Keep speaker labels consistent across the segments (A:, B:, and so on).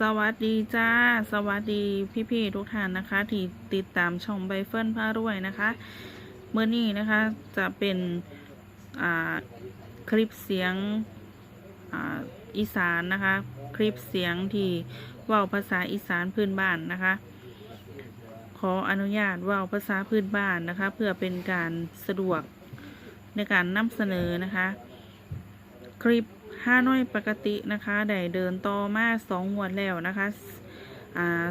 A: สวัสดีจ้า สวัสดีพี่ๆทุกท่านนะคะ ที่ติดตามช่องใบเฟิร์นพารวยนะคะเมื่อนี้นะคะจะเป็นคลิปเสียงออีสานนะคะ คลิปเสียงที่ว่าภาษาอีสานพื้นบ้านนะคะ ขออนุญาตว่าภาษาพื้นบ้านนะคะ เพื่อเป็นการสะดวกในการนำเสนอนะคะ คลิป ห้าน้อยปกตินะคะได้เดินต่อมาสองงวดแล้วนะคะ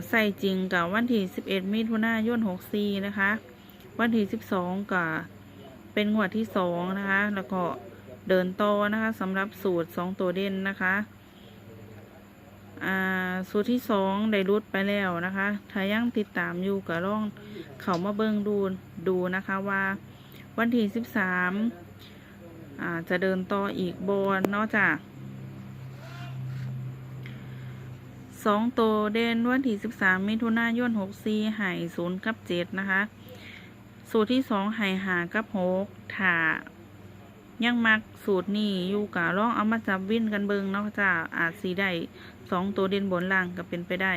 A: ใส่จริงกับวันที่ 11 มิถุนายน64 นะคะ วันที่ 12 กับเป็นงวดที่สองนะคะ แล้วก็เดินต่อนะคะสำหรับสูตร 2 ตัวเด่นนะคะสูตรที่สองได้รุดไปแล้วนะคะ ถ้ายังติดตามอยู่ก็ลองเขามาเบิ่งดูดูนะคะว่าวันที่ 13 จะเดินต่ออีกบนนอกจาก สองตัวเด่นวันที่สิบสามมิถุนายนหกสี่หายศูนย์กับเจ็ดนะคะ สูตรที่สองหายหากับหกถ้ายังมักสูตรนี้อยู่กะลองเอามาจับวิ่นกันเบิงเนาะจ้าอาจสีได้สองตัวเด่นบนล่างก็เป็นไปได้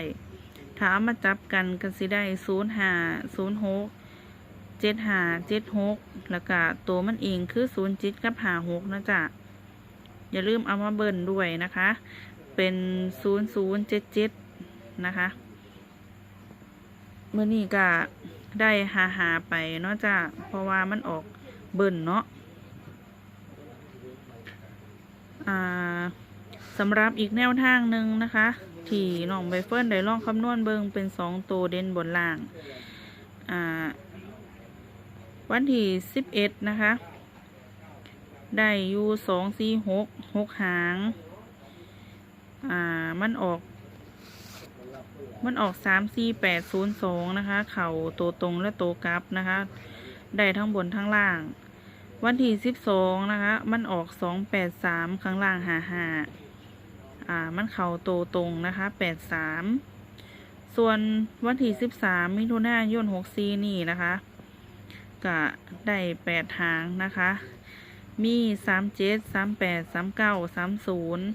A: ถ้าเอามาจับกันก็สิได้ศูนย์หาศูนย์หกเจ็ดหาเจ็ดหกแล้วก็ตัวมันเองคือศูนย์จิตกับหาหกนะจ๊ะอย่าลืมเอามาเบิ่นด้วยนะคะ เป็นศูนย์ศูนย์เจ็ดเจ็ดนะคะเมื่อนี้ก็ได้หาหาไปเนาะจ้ะเพราะว่ามันออกเบิ่นเนาะอ่าสำหรับอีกแนวทางหนึ่งนะคะ ที่น้องใบเฟิร์นได้ลองคำนวณเบิงเป็นสองตัวเด่นบนล่างอ่าวันที่สิบเอ็ดนะคะ ได้อยู่สองสี่หกหกหาง อ่า มันออก มันออกสามสี่แปดศูนย์สองนะคะ เข่าตัวตรงและตัวกลับนะคะ ได้ทั้งบนทั้งล่าง วันที่สิบสองนะคะ มันออกสองแปดสามข้างล่างหาหาอ่า มันเข่าตัวตรงนะคะแปดสามส่วนวันที่สิบสามมิถุนายนหกสี่นี่นะคะ ก็ได้แปดหางนะคะ มีสามเจ็ดสามแปดสามเก้าสามศูนย์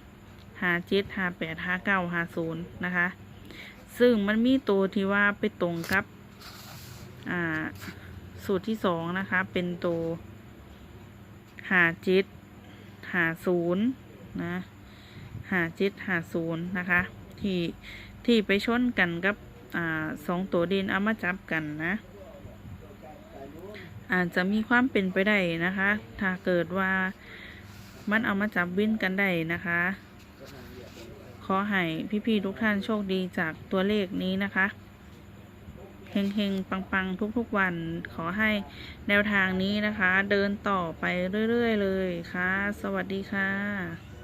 A: หาเจ็ดหาแปดหาเก้าหาศูนย์นะคะ ซึ่งมันมีตัวที่ว่าไปตรงกับ อ่า สูตรที่สองนะคะ เป็นตัวหาเจ็ดหาศูนย์นะหาเจ็ดหาศูนย์นะคะ ที่ที่ไปชนกันกับ อ่าสองตัวเด่นเอามาจับกันนะอาจจะมีความเป็นไปได้นะคะ ถ้าเกิดว่ามันเอามาจับวินกันได้นะคะ อให้พี่ๆทุกท่านโชคดีจากตัวเลขนี้นะคะเฮงๆ ปังๆ ทุกๆ วัน ขอให้แนวทางนี้นะคะ เดินต่อไปเรื่อย ๆ เลยค่ะ สวัสดีค่ะ